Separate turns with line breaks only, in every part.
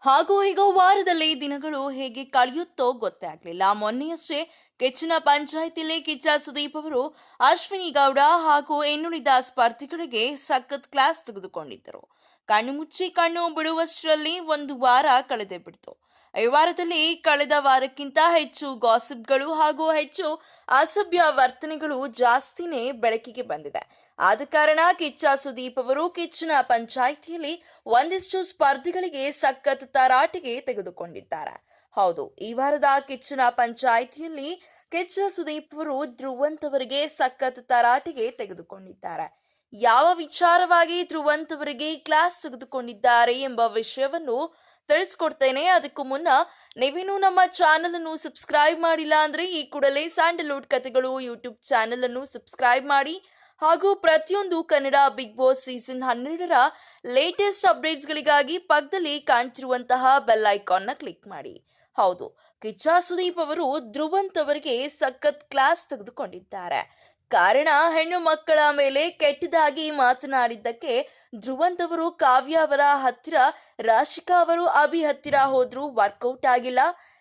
ಹಾಗೂ ಹೀಗೋ ವಾರದಲ್ಲಿ ದಿನಗಳು ಹೇಗೆ ಕಳೆಯುತ್ತೋ ಗೊತ್ತೇ ಆಗ್ಲಿಲ್ಲ. ಮೊನ್ನೆಯಷ್ಟೇ ಕೆಚ್ಚಿನ ಪಂಚಾಯಿತಿಲಿ ಕಿಚ್ಚ ಸುದೀಪ್ ಅವರು ಅಶ್ವಿನಿ ಗೌಡ ಹಾಗೂ ಇನ್ನುಳಿದ ಸ್ಪರ್ಧಿಗಳಿಗೆ ಸಖತ್ ಕ್ಲಾಸ್ ತೆಗೆದುಕೊಂಡಿದ್ದರು. ಕಣ್ಣು ಮುಚ್ಚಿ ಕಣ್ಣು ಬಿಡುವಷ್ಟರಲ್ಲಿ ಒಂದು ವಾರ ಕಳೆದೇ ಬಿಡ್ತು. ಈ ವಾರದಲ್ಲಿ ಕಳೆದ ವಾರಕ್ಕಿಂತ ಹೆಚ್ಚು ಗಾಸಿಪ್ಗಳು ಹಾಗೂ ಹೆಚ್ಚು ಅಸಭ್ಯ ವರ್ತನೆಗಳು ಜಾಸ್ತಿನೇ ಬೆಳಕಿಗೆ ಬಂದಿದೆ. ಆದ ಕಾರಣ ಕಿಚ್ಚ ಸುದೀಪ್ ಅವರು ಕಿಚ್ಚನ ಪಂಚಾಯಿತಿಯಲ್ಲಿ ಒಂದಿಷ್ಟು ಸ್ಪರ್ಧಿಗಳಿಗೆ ಸಖತ್ ತರಾಟೆಗೆ ತೆಗೆದುಕೊಂಡಿದ್ದಾರೆ. ಹೌದು, ಈ ವಾರದ ಕಿಚ್ಚನ ಪಂಚಾಯಿತಿಯಲ್ಲಿ ಕಿಚ್ಚ ಸುದೀಪ್ ಅವರು ಧ್ರುವಂತ್ ಅವರಿಗೆ ಸಖತ್ ತರಾಟೆಗೆ ತೆಗೆದುಕೊಂಡಿದ್ದಾರೆ. ಯಾವ ವಿಚಾರವಾಗಿ ಧ್ರುವಂತ್ ಅವರಿಗೆ ಕ್ಲಾಸ್ ತೆಗೆದುಕೊಂಡಿದ್ದಾರೆ ಎಂಬ ವಿಷಯವನ್ನು ತಿಳಿಸ್ಕೊಡ್ತೇನೆ. ಅದಕ್ಕೂ ಮುನ್ನ ನೀವೇನು ನಮ್ಮ ಚಾನೆಲ್ ಅನ್ನು ಸಬ್ಸ್ಕ್ರೈಬ್ ಮಾಡಿಲ್ಲ ಅಂದ್ರೆ ಈ ಕೂಡಲೇ ಸ್ಯಾಂಡಲ್ವುಡ್ ಕಥೆಗಳು ಯೂಟ್ಯೂಬ್ ಚಾನೆಲ್ ಅನ್ನು ಸಬ್ಸ್ಕ್ರೈಬ್ ಮಾಡಿ ಹಾಗೂ ಪ್ರತಿಯೊಂದು ಕನ್ನಡ ಬಿಗ್ ಬಾಸ್ ಸೀಸನ್ ಹನ್ನೆರಡರ ಲೇಟೆಸ್ಟ್ ಅಪ್ಡೇಟ್ಸ್ಗಳಿಗಾಗಿ ಪಕ್ಕದಲ್ಲಿ ಕಾಣ್ತಿರುವಂತಹ ಬೆಲ್ ಐಕಾನ್ನ ಕ್ಲಿಕ್ ಮಾಡಿ. ಹೌದು, ಕಿಚ್ಚ ಸುದೀಪ್ ಅವರು ಧ್ರುವಂತ್ ಅವರಿಗೆ ಸಖತ್ ಕ್ಲಾಸ್ ತೆಗೆದುಕೊಂಡಿದ್ದಾರೆ. ಕಾರಣ, ಹೆಣ್ಣು ಮಕ್ಕಳ ಮೇಲೆ ಕೆಟ್ಟದಾಗಿ ಮಾತನಾಡಿದ್ದಕ್ಕೆ ಧ್ರುವಂತ್ ಅವರು ಕಾವ್ಯ ಅವರ ಹತ್ತಿರ, ರಾಶಿಕಾ ಅವರು ಅಭಿ ಹತ್ತಿರ ಹೋದ್ರು ವರ್ಕೌಟ್ ಆಗಿಲ್ಲ.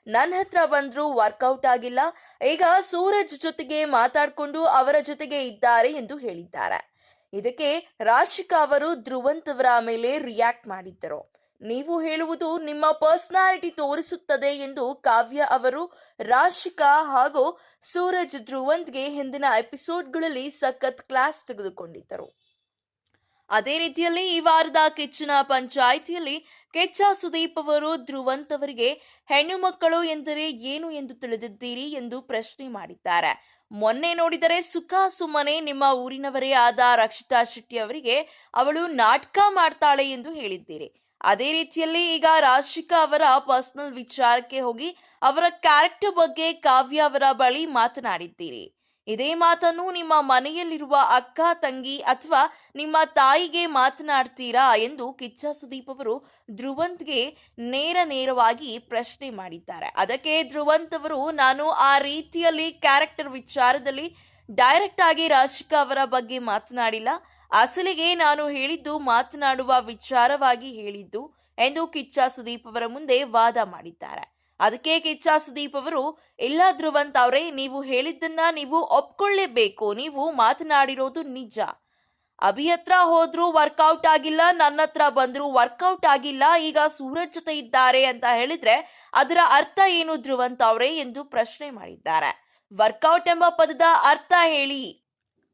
ನನ್ನ ಹತ್ರ ಬಂದ್ರು ವರ್ಕೌಟ್ ಆಗಿಲ್ಲ. ಈಗ ಸೂರಜ್ ಜೊತೆಗೆ ಮಾತಾಡ್ಕೊಂಡು ಅವರ ಜೊತೆಗೆ ಇದ್ದಾರೆ ಎಂದು ಹೇಳಿದ್ದಾರೆ. ಇದಕ್ಕೆ ರಾಶಿಕಾ ಅವರು ಧ್ರುವಂತವರ ಮೇಲೆ ರಿಯಾಕ್ಟ್ ಮಾಡಿದ್ದರು. ನೀವು ಹೇಳುವುದು ನಿಮ್ಮ ಪರ್ಸನಾಲಿಟಿ ತೋರಿಸುತ್ತದೆ ಎಂದು ಕಾವ್ಯ ಅವರು ರಾಶಿಕಾ ಹಾಗೂ ಸೂರಜ್ ಧ್ರುವಂತ್ಗೆ ಹಿಂದಿನ ಎಪಿಸೋಡ್ಗಳಲ್ಲಿ ಸಖತ್ ಕ್ಲಾಸ್ ತೆಗೆದುಕೊಂಡಿದ್ದರು. ಅದೇ ರೀತಿಯಲ್ಲಿ ಈ ವಾರದ ಕೆಚ್ಚಿನ ಪಂಚಾಯಿತಿಯಲ್ಲಿ ಕೆಚ್ಚ ಸುದೀಪ್ ಅವರು ಧ್ರುವಂತ್ ಅವರಿಗೆ ಹೆಣ್ಣು ಮಕ್ಕಳು ಎಂದರೆ ಏನು ಎಂದು ತಿಳಿದಿದ್ದೀರಿ ಎಂದು ಪ್ರಶ್ನೆ ಮಾಡಿದ್ದಾರೆ. ಮೊನ್ನೆ ನೋಡಿದರೆ ಸುಖ ಸುಮ್ಮನೆ ನಿಮ್ಮ ಊರಿನವರೇ ಆದ ರಕ್ಷಿತಾ ಶೆಟ್ಟಿ ಅವರಿಗೆ ಅವಳು ನಾಟಕ ಮಾಡ್ತಾಳೆ ಎಂದು ಹೇಳಿದ್ದೀರಿ. ಅದೇ ರೀತಿಯಲ್ಲಿ ಈಗ ರಾಶಿಕಾ ಅವರ ಪರ್ಸನಲ್ ವಿಚಾರಕ್ಕೆ ಹೋಗಿ ಅವರ ಕ್ಯಾರೆಕ್ಟರ್ ಬಗ್ಗೆ ಕಾವ್ಯ ಅವರ ಬಳಿ ಮಾತನಾಡಿದ್ದೀರಿ. ಇದೇ ಮಾತನ್ನು ನಿಮ್ಮ ಮನೆಯಲ್ಲಿರುವ ಅಕ್ಕ, ತಂಗಿ ಅಥವಾ ನಿಮ್ಮ ತಾಯಿಗೆ ಮಾತನಾಡ್ತೀರಾ ಎಂದು ಕಿಚ್ಚ ಸುದೀಪ್ ಅವರು ಧ್ರುವಂತ್ಗೆ ನೇರ ನೇರವಾಗಿ ಪ್ರಶ್ನೆ ಮಾಡಿದ್ದಾರೆ. ಅದಕ್ಕೆ ಧ್ರುವಂತ್ ಅವರು, ನಾನು ಆ ರೀತಿಯಲ್ಲಿ ಕ್ಯಾರೆಕ್ಟರ್ ವಿಚಾರದಲ್ಲಿ ಡೈರೆಕ್ಟ್ ಆಗಿ ರಾಶಿಕಾ ಅವರ ಬಗ್ಗೆ ಮಾತನಾಡಿಲ್ಲ. ಅಸಲಿಗೆ ನಾನು ಹೇಳಿದ್ದು ಮಾತನಾಡುವ ವಿಚಾರವಾಗಿ ಹೇಳಿದ್ದು ಎಂದು ಕಿಚ್ಚ ಸುದೀಪ್ ಅವರ ಮುಂದೆ ವಾದ ಮಾಡಿದ್ದಾರೆ. ಅದಕ್ಕೆ ಕಿಚ್ಚಾ ಸುದೀಪ್ ಅವರು, ಇಲ್ಲ ಧ್ರುವಂತ ಅವರೇ, ನೀವು ಹೇಳಿದ್ದನ್ನ ನೀವು ಒಪ್ಕೊಳ್ಳೇಬೇಕು. ನೀವು ಮಾತನಾಡಿರೋದು ನಿಜ. ಅಭಿ ಹತ್ರ ಹೋದ್ರು ವರ್ಕೌಟ್ ಆಗಿಲ್ಲ ನನ್ನ ಹತ್ರ ಬಂದ್ರು ವರ್ಕೌಟ್ ಆಗಿಲ್ಲ. ಈಗ ಸೂರಜ್ ಜೊತೆ ಇದ್ದಾರೆ ಅಂತ ಹೇಳಿದ್ರೆ ಅದರ ಅರ್ಥ ಏನು ಧ್ರುವಂತ ಅವರೇ? ಎಂದು ಪ್ರಶ್ನೆ ಮಾಡಿದ್ದಾರೆ. ವರ್ಕೌಟ್ ಎಂಬ ಪದದ ಅರ್ಥ ಹೇಳಿ.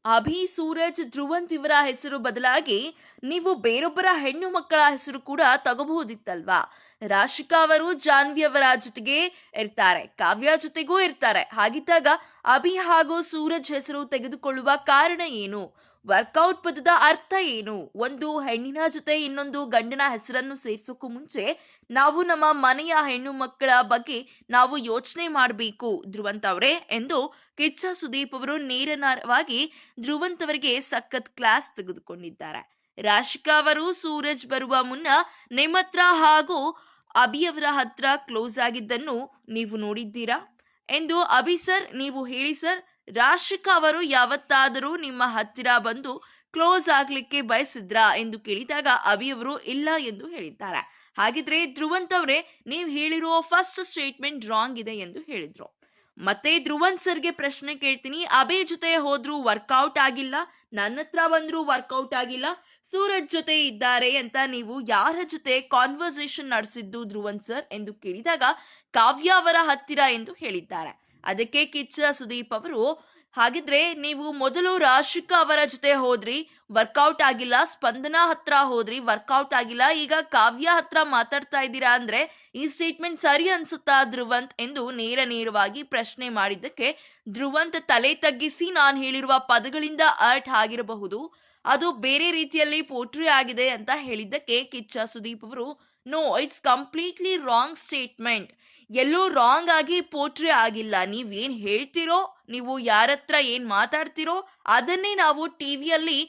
ಅಭಿ ಸೂರಜ್ ಧ್ರುವಂತ್ ಇವರ ಹೆಸರು ಬದಲಾಗಿ ನೀವು ಬೇರೊಬ್ಬರ ಹೆಣ್ಣು ಮಕ್ಕಳ ಹೆಸರು ಕೂಡ ತಗೋಬಹುದಿತ್ತಲ್ವಾ? ರಾಶಿಕಾ ಅವರು ಜಾನ್ವಿ ಅವರ ಜೊತೆಗೆ ಇರ್ತಾರೆ, ಕಾವ್ಯ ಜೊತೆಗೂ ಇರ್ತಾರೆ. ಹಾಗಿದ್ದಾಗ ಅಭಿ ಹಾಗೂ ಸೂರಜ್ ಹೆಸರು ತೆಗೆದುಕೊಳ್ಳುವ ಕಾರಣ ಏನು? ವರ್ಕೌಟ್ ಪದದ ಅರ್ಥ ಏನು? ಒಂದು ಹೆಣ್ಣಿನ ಜೊತೆ ಇನ್ನೊಂದು ಗಂಡನ ಹೆಸರನ್ನು ಸೇರಿಸೋಕ್ಕೂ ಮುಂಚೆ ನಾವು ನಮ್ಮ ಮನೆಯ ಹೆಣ್ಣು ಮಕ್ಕಳ ಬಗ್ಗೆ ನಾವು ಯೋಚನೆ ಮಾಡಬೇಕು, ಧ್ರುವಂತ್ ಅವರೇ, ಎಂದು ಕಿಚ್ಚ ಸುದೀಪ್ ಅವರು ನೇರವಾಗಿ ಧ್ರುವಂತ್ ಅವರಿಗೆ ಸಖತ್ ಕ್ಲಾಸ್ ತೆಗೆದುಕೊಂಡಿದ್ದಾರೆ. ರಾಶಿಕಾ ಅವರು ಸೂರಜ್ ಬರುವ ಮುನ್ನ ನಿಮ್ಮ ಹತ್ರ ಹಾಗೂ ಅಭಿ ಅವರ ಹತ್ರ ಕ್ಲೋಸ್ ಆಗಿದ್ದನ್ನು ನೀವು ನೋಡಿದ್ದೀರಾ? ಎಂದು ಅಭಿ ಸರ್, ನೀವು ಹೇಳಿ ಸರ್, ರಾಶಿಕಾ ಅವರು ಯಾವತ್ತಾದರೂ ನಿಮ್ಮ ಹತ್ತಿರ ಬಂದು ಕ್ಲೋಸ್ ಆಗ್ಲಿಕ್ಕೆ ಬಯಸಿದ್ರಾ ಎಂದು ಕೇಳಿದಾಗ ಅಭಿ ಅವರು ಇಲ್ಲ ಎಂದು ಹೇಳಿದ್ದಾರೆ. ಹಾಗಿದ್ರೆ ಧ್ರುವಂತ್ ಅವರೇ, ನೀವು ಹೇಳಿರೋ ಫಸ್ಟ್ ಸ್ಟೇಟ್ಮೆಂಟ್ ರಾಂಗ್ ಇದೆ ಎಂದು ಹೇಳಿದ್ರು. ಮತ್ತೆ ಧ್ರುವಂತ್ ಸರ್ಗೆ ಪ್ರಶ್ನೆ ಕೇಳ್ತೀನಿ. ಅಭಿ ಜೊತೆ ಹೋದ್ರು ವರ್ಕೌಟ್ ಆಗಿಲ್ಲ ನನ್ನ ಹತ್ರ ಬಂದ್ರು ವರ್ಕೌಟ್ ಆಗಿಲ್ಲ ಸೂರಜ್ ಜೊತೆ ಇದ್ದಾರೆ ಅಂತ ನೀವು ಯಾರ ಜೊತೆ ಕಾನ್ವರ್ಸೇಷನ್ ನಡೆಸಿದ್ದು ಧ್ರುವಂತ್ ಸರ್ ಎಂದು ಕೇಳಿದಾಗ ಕಾವ್ಯ ಅವರ ಹತ್ತಿರ ಎಂದು ಹೇಳಿದ್ದಾರೆ. ಅದಕ್ಕೆ ಕಿಚ್ಚ ಸುದೀಪ್ ಅವರು, ಹಾಗಿದ್ರೆ ನೀವು ಮೊದಲು ರಾಶಿಕಾ ಅವರ ಜೊತೆ ಹೋದ್ರಿ ವರ್ಕೌಟ್ ಆಗಿಲ್ಲ, ಸ್ಪಂದನಾ ಹತ್ರ ಹೋದ್ರಿ ವರ್ಕೌಟ್ ಆಗಿಲ್ಲ, ಈಗ ಕಾವ್ಯ ಹತ್ರ ಮಾತಾಡ್ತಾ ಇದ್ದೀರಾ ಅಂದ್ರೆ ಈ ಸ್ಟೇಟ್ಮೆಂಟ್ ಸರಿ ಅನ್ಸುತ್ತಾ ಧ್ರುವಂತ್? ಎಂದು ನೇರ ನೇರವಾಗಿ ಪ್ರಶ್ನೆ ಮಾಡಿದ್ದಕ್ಕೆ ಧ್ರುವಂತ್ ತಲೆ ತಗ್ಗಿಸಿ ನಾನು ಹೇಳಿರುವ ಪದಗಳಿಂದ ಅರ್ಟ್ ಆಗಿರಬಹುದು. ಅದು ಬೇರೆ ರೀತಿಯಲ್ಲಿ ಪೋಟ್ರಿ ಆಗಿದೆ ಅಂತ ಹೇಳಿದ್ದಕ್ಕೆ ಕಿಚ್ಚ ಸುದೀಪ್ ಅವರು no it's completely wrong statement ಎಲ್ಲೂ ರಾಂಗ್ ಆಗಿ ಪೋಟ್ರಿ ಆಗಿಲ್ಲ. ನೀವೇನ್ ಹೇಳ್ತಿರೋ, ನೀವು ಯಾರತ್ರ ಏನ್ ಮಾತಾಡ್ತಿರೋ, ಅದನ್ನೇ ನಾವು ಟಿವಿಯಲ್ಲಿ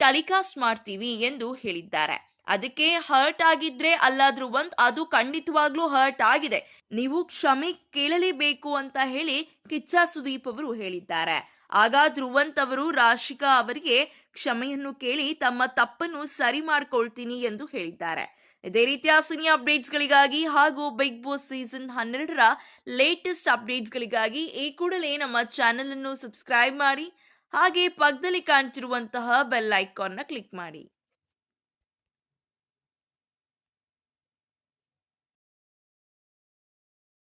ಟೆಲಿಕಾಸ್ಟ್ ಮಾಡ್ತೀವಿ ಎಂದು ಹೇಳಿದ್ದಾರೆ. ಅದಕ್ಕೆ ಹರ್ಟ್ ಆಗಿದ್ರೆ ಅಲ್ಲಾದ್ರೂ ಒಂದ್ ಅದು ಖಂಡಿತವಾಗ್ಲೂ ಹರ್ಟ್ ಆಗಿದೆ. ನೀವು ಕ್ಷಮೆ ಕೇಳಲೇಬೇಕು ಅಂತ ಹೇಳಿ ಕಿಚ್ಚ ಸುದೀಪ್ ಅವರು ಹೇಳಿದ್ದಾರೆ. ಆಗ ಧ್ರುವಂತ್ ಅವರು ರಾಶಿಕಾ ಅವರಿಗೆ ಕ್ಷಮೆಯನ್ನು ಕೇಳಿ ತಮ್ಮ ತಪ್ಪನ್ನು ಸರಿ ಮಾಡ್ಕೊಳ್ತೀನಿ ಎಂದು ಹೇಳಿದ್ದಾರೆ. ಇದೇ ರೀತಿಯ ಸಿನಿ ಅಪ್ಡೇಟ್ಸ್ಗಳಿಗಾಗಿ ಹಾಗೂ ಬಿಗ್ ಬಾಸ್ ಸೀಸನ್ ಹನ್ನೆರಡರ ಲೇಟೆಸ್ಟ್ ಅಪ್ಡೇಟ್ಸ್ಗಳಿಗಾಗಿ ಈ ಕೂಡಲೇ ನಮ್ಮ ಚಾನೆಲ್ ಅನ್ನು ಸಬ್ಸ್ಕ್ರೈಬ್ ಮಾಡಿ, ಹಾಗೆ ಪಕ್ಕದಲ್ಲಿ ಕಾಣ್ತಿರುವಂತಹ ಬೆಲ್ ಐಕಾನ್ನ ಕ್ಲಿಕ್ ಮಾಡಿ.